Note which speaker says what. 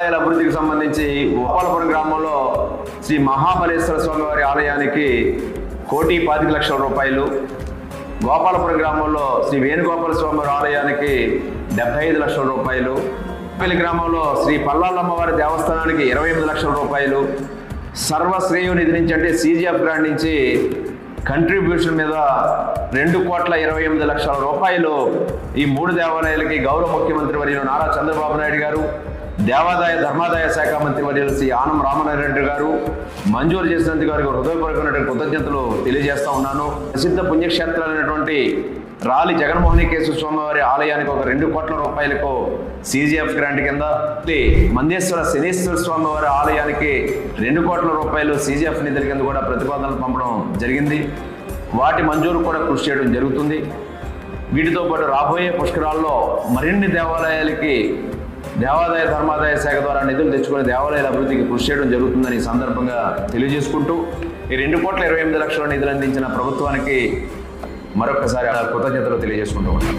Speaker 1: దేవాలయాల అభివృద్ధికి సంబంధించి గోపాలపురం గ్రామంలో శ్రీ మహాబలేశ్వర స్వామివారి ఆలయానికి కోటి పాతిక లక్షల రూపాయలు గోపాలపురం గ్రామంలో శ్రీ వేణుగోపాల స్వామి వారి ఆలయానికి డెబ్బై ఐదు లక్షల రూపాయలు పెళ్ళి గ్రామంలో శ్రీ పల్లాలమ్మవారి దేవస్థానానికి ఇరవై ఎనిమిది లక్షల రూపాయలు సర్వశ్రేయు నిధి నుంచి అంటే సీజీఎఫ్ గ్రాండ్ నుంచి కంట్రిబ్యూషన్ మీద రెండు కోట్ల ఇరవై ఎనిమిది లక్షల రూపాయలు ఈ మూడు దేవాలయాలకి గౌరవ ముఖ్యమంత్రి వర్యులు నారా చంద్రబాబు నాయుడు గారు. దేవాదాయ ధర్మాదాయ శాఖ మంత్రి వర్యులు శ్రీ ఆనం రామనారాయణ గారు మంజూరు చేసినందుకు గారికి హృదయపూర్వకమైనటువంటి కృతజ్ఞతలు తెలియజేస్తా ఉన్నాను. ప్రసిద్ధ పుణ్యక్షేత్రాలైనటువంటి రాలి జగన్మోహనికేశ్వర స్వామివారి ఆలయానికి ఒక రెండు కోట్ల రూపాయలకు సీజీఎఫ్ గ్రాంట్ కింద మందేశ్వర శనీశ్వర స్వామివారి ఆలయానికి రెండు కోట్ల రూపాయలు సీజీఎఫ్ నిధుల కింద కూడా ప్రతిపాదనలు పంపడం జరిగింది. వాటి మంజూరు కూడా కృషి చేయడం జరుగుతుంది. వీటితో పాటు రాబోయే పుష్కరాల్లో మరిన్ని దేవాలయాలకి దేవాదాయ ధర్మాదాయ శాఖ ద్వారా నిధులు తెచ్చుకుని దేవాలయాల అభివృద్ధికి కృషి చేయడం జరుగుతుందని సందర్భంగా తెలియజేసుకుంటూ ఈ రెండు కోట్ల ఇరవై ఎనిమిది లక్షల నిధులు అందించిన ప్రభుత్వానికి మరొకసారి కృతజ్ఞతలు తెలియజేసుకుంటూ ఉంటాం